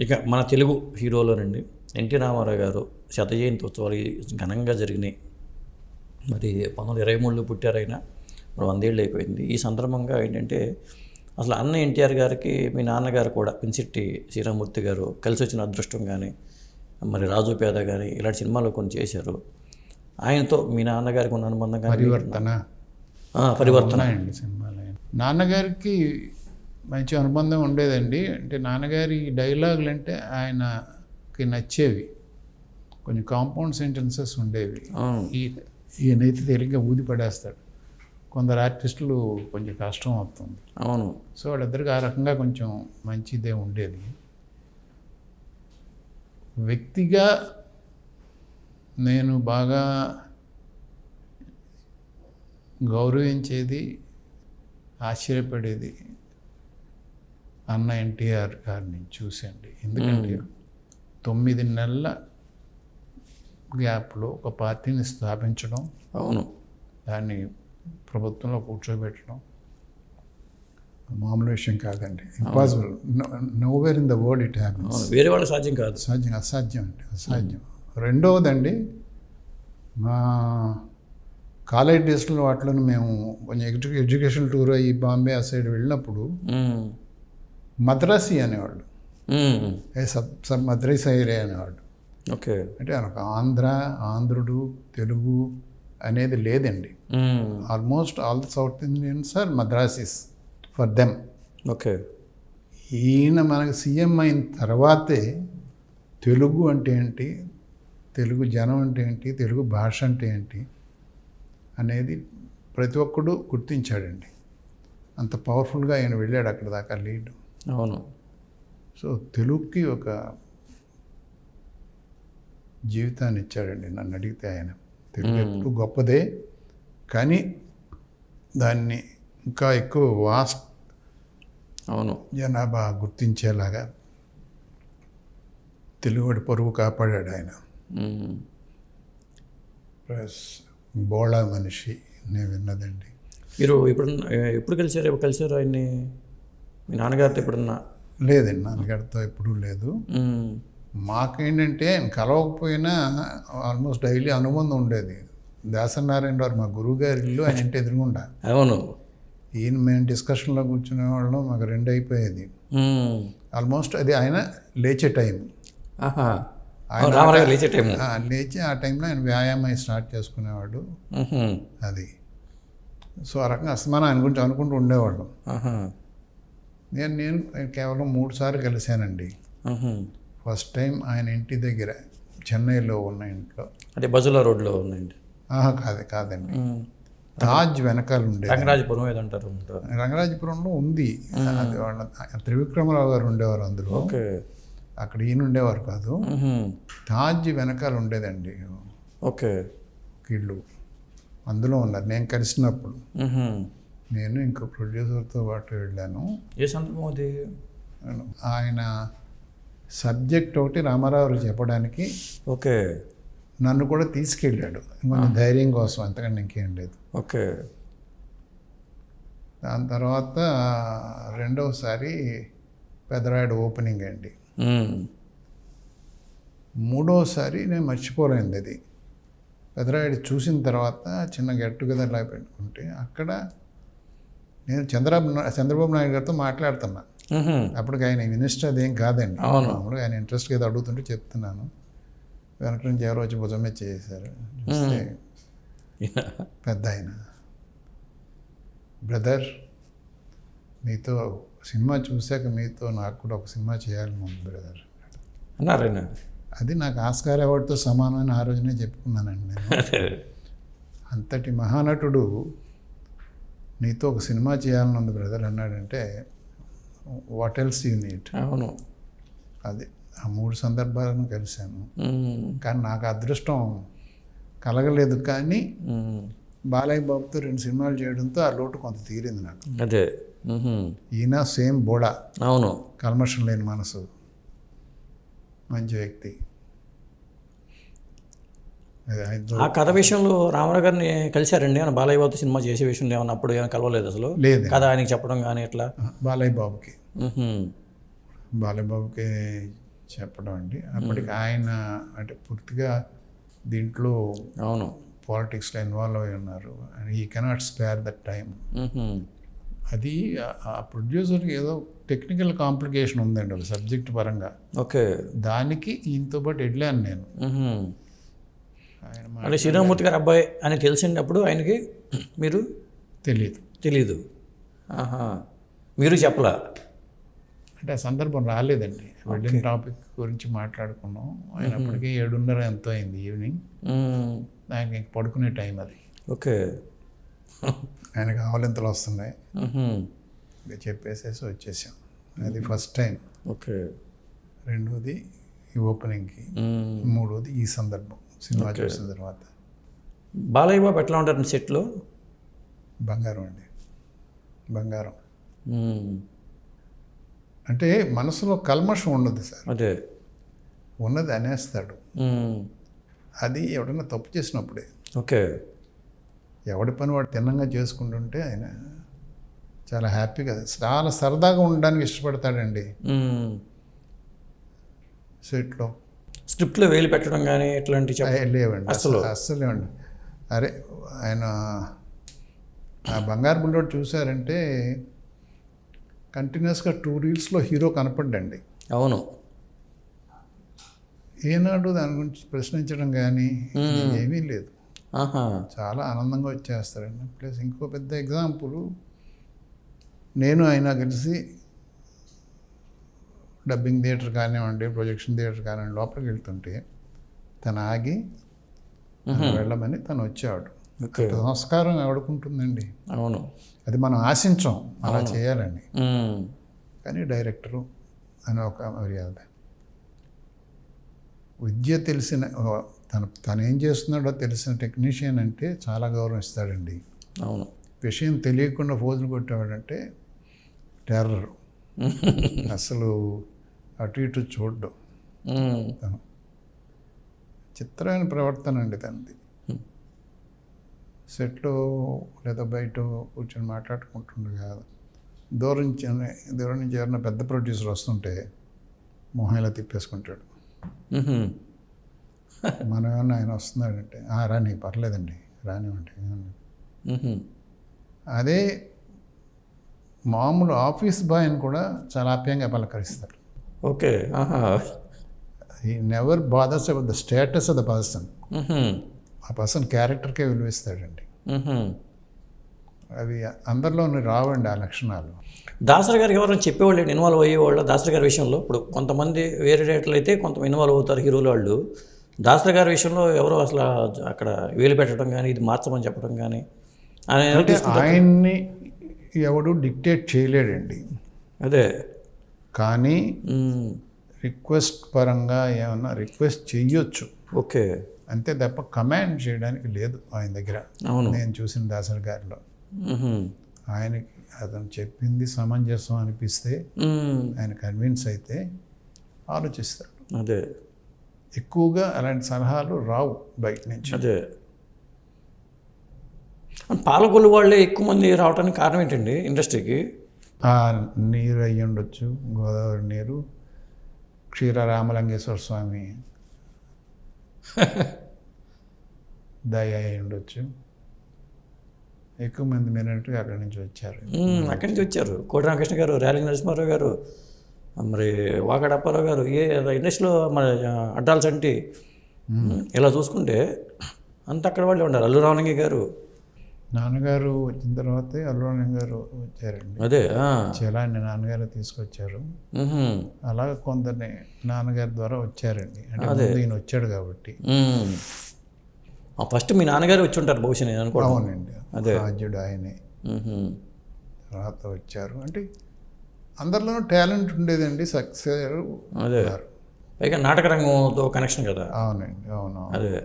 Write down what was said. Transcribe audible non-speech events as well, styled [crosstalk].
ఇక మన తెలుగు హీరోలోనండి ఎన్టీ రామారావు గారు శత జయంతి ఉత్సవాలు ఘనంగా జరిగినాయి. మరి పంతొమ్మిది ఇరవై మూడులో పుట్టారైనా మరి వందేళ్ళు అయిపోయింది. ఈ సందర్భంగా ఏంటంటే అసలు అన్న ఎన్టీఆర్ గారికి మీ నాన్నగారు కూడా పిన్సిట్టి శ్రీరామూర్తి గారు కలిసి వచ్చిన అదృష్టం కానీ మరి రాజు పేద కానీ ఇలాంటి సినిమాలు కొన్ని చేశారు. ఆయనతో మీ నాన్నగారికి ఉన్న అనుబంధం కానీ పరివర్తన. పరివర్తన. సినిమాలు. నాన్నగారికి మంచి అనుబంధం ఉండేదండి. అంటే నాన్నగారి డైలాగులు అంటే ఆయనకి నచ్చేవి. కొంచెం కాంపౌండ్ సెంటెన్సెస్ ఉండేవి. ఈయనైతే తేలిగ్గా ఊది పడేస్తాడు. కొందరు ఆర్టిస్టులు కొంచెం కష్టం అవుతుంది. అవును. సో వాళ్ళిద్దరికి ఆ రకంగా కొంచెం మంచిదే ఉండేది. వ్యక్తిగా నేను బాగా గౌరవించేది ఆశ్చర్యపడేది అన్న ఎన్టీఆర్ గారిని చూసండి ఎందుకంటే తొమ్మిది నెలల గ్యాప్లో ఒక పార్టీని స్థాపించడం అవును. దాన్ని ప్రభుత్వంలో కూర్చోబెట్టడం మామూలు విషయం కాదండి. Impossible nowhere in the world it happens వేరే వాళ్ళ సాధ్యం కాదు. అసాధ్యం అసాధ్యం అండి అసాధ్యం. రెండవదండి మా కాలేజ్ డేస్లో వాటిలో మేము కొంచెం ఎడ్యు ఎడ్యుకేషన్ టూర్ అయ్యి బాంబే ఆ సైడ్ వెళ్ళినప్పుడు. మద్రాసి అనేవాళ్ళు సబ్ సబ్ మద్రాసి ఏరియా అనేవాళ్ళు ఓకే. అంటే ఒక ఆంధ్ర ఆంధ్రుడు తెలుగు అనేది లేదండి. Almost all the South Indians are Madrasis for them. Okay. ఈయన మనకు సీఎం అయిన తర్వాతే తెలుగు అంటే ఏంటి తెలుగు జనం అంటే ఏంటి తెలుగు భాష అంటే ఏంటి అనేది ప్రతి ఒక్కడు గుర్తించాడండి. అంత పవర్ఫుల్గా ఆయన వెళ్ళాడు అక్కడ దాకా లీడ్. అవును. సో తెలుగుకి ఒక జీవితాన్ని ఇచ్చాడండి నన్ను అడిగితే ఆయన. తెలుగు ఎప్పుడు గొప్పదే కానీ దాన్ని ఇంకా ఎక్కువ వాస్ట్ అవును. జనాభా గుర్తించేలాగా తెలుగుడి పరువు కాపాడాడు ఆయన. ప్లస్ బోళా మనిషి నేను విన్నదండి. మీరు ఇప్పుడు ఎప్పుడు కలిసారు ఎప్పుడు కలిసారు ఆయన్ని? మీ నాన్నగారితో ఎప్పుడన్నా? లేదండి నాన్నగారితో ఎప్పుడూ లేదు. మాకేంటంటే కలవకపోయినా ఆల్మోస్ట్ డైలీ అనుబంధం ఉండేది. దాసనారాయణ గారు మా గురువు గారి ఇల్లు ఆయన ఇంటి ఎదురుగుండా. అవును. ఈయన మేము డిస్కషన్లో కూర్చునే వాళ్ళం మాకు రెండు అయిపోయేది. ఆల్మోస్ట్ అది ఆయన లేచే టైం లేచే ఆ, లేచి ఆ టైంలో ఆయన వ్యాయామం స్టార్ట్ చేసుకునేవాడు. అది. సో ఆ రకంగా అస్తమానం ఆయన గురించి అనుకుంటూ ఉండేవాళ్ళం. నేను నేను కేవలం మూడు సార్లు కలిశానండి. ఫస్ట్ టైం ఆయన ఇంటి దగ్గర చెన్నైలో ఉన్న ఇంట్లో. అంటే బజులా రోడ్లో ఉందండి ఆహా కాదు కాదండి. తాజ్ వెనకాల ఉండేది. రంగరాజపురం ఏదంటారు. రంగరాజపురంలో ఉంది. అది వాళ్ళ త్రివిక్రమరావు గారు ఉండేవారు అందులో. ఓకే. అక్కడ ఈయన ఉండేవారు కాదు. తాజ్ వెనకాల ఉండేదండి. ఓకే. ఇల్లు అందులో ఉన్నారు. నేను కలిసినప్పుడు. నేను ఇంకో ప్రొడ్యూసర్తో పాటు వెళ్ళాను. ఏ సందర్భం అది? ఆయన సబ్జెక్ట్ ఒకటి రామారావు చెప్పడానికి ఓకే. నన్ను కూడా తీసుకెళ్ళాడు. ఇంకొంచెం ధైర్యం కోసం అంతకంటే ఇంకేం లేదు. ఓకే. దాని తర్వాత రెండవసారి పెదరాయుడు ఓపెనింగ్ అండి. మూడోసారి నేను మర్చిపోలేంది అది. పెదరాయుడు చూసిన తర్వాత చిన్న గెట్ టుగెదర్ లా పెట్టుకుంటే అక్కడ నేను చంద్రబాబు చంద్రబాబు నాయుడు గారితో మాట్లాడుతున్నా. అప్పటికి ఆయన మినిస్టర్ అదేం కాదండి. అవును. మామూలుగా ఆయన ఇంట్రెస్ట్ ఏదో అడుగుతుంటే చెప్తున్నాను. వెనక నుంచి ఎవరో వచ్చి భుజమే చేశారు. పెద్ద ఆయన. బ్రదర్ మీతో సినిమా చూశాక మీతో నాకు కూడా ఒక సినిమా చేయాలని ఉంది బ్రదర్. అన్నారైనా? అది నాకు ఆస్కార్ అవార్డుతో సమానమైన ఆ రోజునే చెప్పుకున్నానండి నేను. అంతటి మహానటుడు నీతో ఒక సినిమా చేయాలని ఉంది బ్రదర్ అన్నాడంటే వాట్ ఎల్స్ యూ నీట్ అవును. అది ఆ మూడు సందర్భాలను కలిశాను. కానీ నాకు అదృష్టం కలగలేదు. కానీ. బాలయ్య బాబుతో రెండు సినిమాలు చేయడంతో ఆ లోటు కొంత తీరింది నాకు. అదే. ఈయన సేమ్ బోడా. అవును. కల్మషం లేని మనసు. మంచి వ్యక్తి. ఆ కథ విషయంలో రామారావు గారిని కలిశారండి. ఆయన బాలయ్య బాబుతో సినిమా చేసే విషయంలో ఏమన్నా అప్పుడు ఏమైనా కలవలేదు అసలు? లేదు. కథ ఆయనకి చెప్పడం కానీ ఎట్లా? బాలయ్య బాబుకి. బాలయ్య బాబుకి చెప్పడం అండి. అప్పటికి ఆయన అంటే పూర్తిగా దీంట్లో అవును. పాలిటిక్స్లో ఇన్వాల్వ్ అయి ఉన్నారు. అండ్ ఈ కెనాట్ స్పేర్ దట్ టైం. అది ఆ- ప్రొడ్యూసర్కి ఏదో టెక్నికల్ కాంప్లికేషన్ ఉందండి. ఒక సబ్జెక్ట్ పరంగా. ఓకే. దానికి ఈయనతో పాటు వెళ్ళాను నేను. అంటే శ్రీరామూర్తి గారు అబ్బాయి అని తెలిసినప్పుడు ఆయనకి మీరు తెలియదు తెలీదు. ఆహా. మీరు చెప్పలా? అంటే ఆ సందర్భం రాలేదండి. వెళ్ళిన టాపిక్ గురించి మాట్లాడుకున్నాం. ఆయన అప్పటికే ఏడున్నర ఎంతో అయింది ఈవినింగ్. ఆయనకి ఇంక పడుకునే టైం అది. ఓకే. ఆయనకి ఆవలింతలు వస్తున్నాయి. చెప్పేసేసి వచ్చేసాం. అది ఫస్ట్ టైం. ఓకే. రెండోది ఈ ఓపెనింగ్కి. మూడోది ఈ సందర్భం. సినిమా చూసిన తర్వాత. బాలయ్య బాబు ఎట్లా ఉంటారు సెట్లో? బంగారం అండి. బంగారం. అంటే మనసులో కల్మషం ఉండదు సార్. అదే. ఉన్నది అనేస్తాడు. అది ఎవడన్నా తప్పు చేసినప్పుడే. ఓకే. ఎవడి పని వాడు తిన్నంగా చేసుకుంటుంటే ఆయన చాలా హ్యాపీగా చాలా సరదాగా ఉండడానికి ఇష్టపడతాడండి. సెట్లో. స్క్రిప్ట్లో వేలు పెట్టడం కానీ ఇట్లాంటి చెప్ప అయ్య, లేవండి. అసలు? అస్సలు. లేవండి. అరే ఆయన ఆ బంగారు బుల్లోడు చూసారంటే కంటిన్యూస్గా టూ రీల్స్లో హీరో కనపడ్డండి. అవును. ఏనాడు దాని గురించి ప్రశ్నించడం కానీ ఏమీ లేదు. చాలా ఆనందంగా వచ్చేస్తారండి. ప్లస్ ఇంకో పెద్ద ఎగ్జాంపుల్ నేను ఆయన కలిసి డబ్బింగ్ థియేటర్ కానివ్వండి ప్రొజెక్షన్ థియేటర్ కానివ్వండి లోపలికి వెళ్తుంటే తను ఆగి వెళ్ళమని తను వచ్చాడు. ఓకే. సంస్కారం ఎవడుకుంటుందండి అవును. అది మనం ఆశించాం అలా చేయాలని. మ్మ్. కానీ డైరెక్టరు అని ఒక మర్యాద. విద్య తెలిసిన తను తను ఏం చేస్తున్నాడో తెలిసిన టెక్నీషియన్ అంటే చాలా గౌరవం ఇస్తాడండి అవును. విషయం తెలియకుండా ఫోజులు కొట్టేవాడంటే టెర్రర్. [laughs] అసలు అటు ఇటు చూడడం. తను చిత్రమైన ప్రవర్తన అండి తనది సెట్లో లేదా బయట కూర్చొని మాట్లాడుకుంటుండగా దూరం నుంచి దూరం నుంచి ఎవరైనా పెద్ద ప్రొడ్యూసర్ వస్తుంటే మొహం ఇలా తిప్పేసుకుంటాడు. మనం ఏమన్నా ఆయన వస్తున్నాడంటే "ఆ, రాని పర్లేదండి రానివ్వండి మ్హూ. అదే మామూలు ఆఫీస్ బాయ్ని కూడా చాలా ఆప్యాయంగా పలకరిస్తాడు ఓకే ఈ never bothers about the status of the person. ఆ పర్సన్ క్యారెక్టర్కే విలువిస్తాడండి. అవి అందరిలోని రావండి ఆ లక్షణాలు. దాసరి గారికి ఎవరైనా చెప్పేవాళ్ళు ఇన్వాల్వ్ అయ్యేవాళ్ళు దాసరి గారి విషయంలో? ఇప్పుడు కొంతమంది వేరే రేట్లు అయితే కొంత ఇన్వాల్వ్ అవుతారు హీరోలు వాళ్ళు. దాసరి గారి విషయంలో ఎవరో అసలు అక్కడ వేలు పెట్టడం కానీ ఇది మార్చమని చెప్పడం కానీ ఆయన్ని ఎవడు డిక్టేట్ చేయలేడండి. అదే. కానీ మ్మ్. రిక్వెస్ట్ పరంగా ఏమన్నా రిక్వెస్ట్ చెయ్యొచ్చు. ఓకే. అంతే తప్ప కమాండ్ చేయడానికి లేదు ఆయన దగ్గర. నేను చూసిన దాసరి గారిలో. ఆయనకి అతను చెప్పింది సమంజసం అనిపిస్తే మ్మ్. ఆయన కన్విన్స్ అయితే ఆలోచిస్తాడు అదే. ఎక్కువగా అలాంటి సలహాలు రావు బయట నుంచి. అదే. పాలకొల్లు వాళ్ళే ఎక్కువ మంది రావడానికి కారణం ఏంటండి ఇండస్ట్రీకి? ఆ నీరు అయ్యి ఉండొచ్చు గోదావరి నీరు. క్షీర రామలింగేశ్వర స్వామి [laughs] దయ అయి ఉండొచ్చు. ఎక్కువ మంది మీరన్నట్టుగా అక్కడి నుంచి వచ్చారు. అక్కడి నుంచి వచ్చారు. కోటి రామకృష్ణ గారు ర్యాలీ నరసింహారావు గారు మరి వాకాడ అప్పారావు గారు ఏ ఇండస్ట్రీలో మన అడ్డాల చంటి ఇలా చూసుకుంటే అంత అక్కడ వాళ్ళే ఉన్నారు. అల్లు రామలింగ గారు నాన్నగారు వచ్చిన తర్వాతే అల్లురాణి గారు వచ్చారండి. అదే. చలాన్ని నాన్నగారు తీసుకొచ్చారు. అలాగ కొందరిని నాన్నగారి ద్వారా వచ్చారండి. అంటే ఈయన వచ్చాడు కాబట్టి. ఫస్ట్ మీ నాన్నగారు వచ్చి ఉంటారు బహుశా నేను అనుకోవడం. అవునండి. అదే. రాజ్యుడు ఆయనే. తర్వాత వచ్చారు. అంటే అందరిలోనూ టాలెంట్ ఉండేదండి సక్సెస్ అదే. పైగా నాటక రంగంతో కనెక్షన్ కదా. అవునండి అవును అవును. అదే.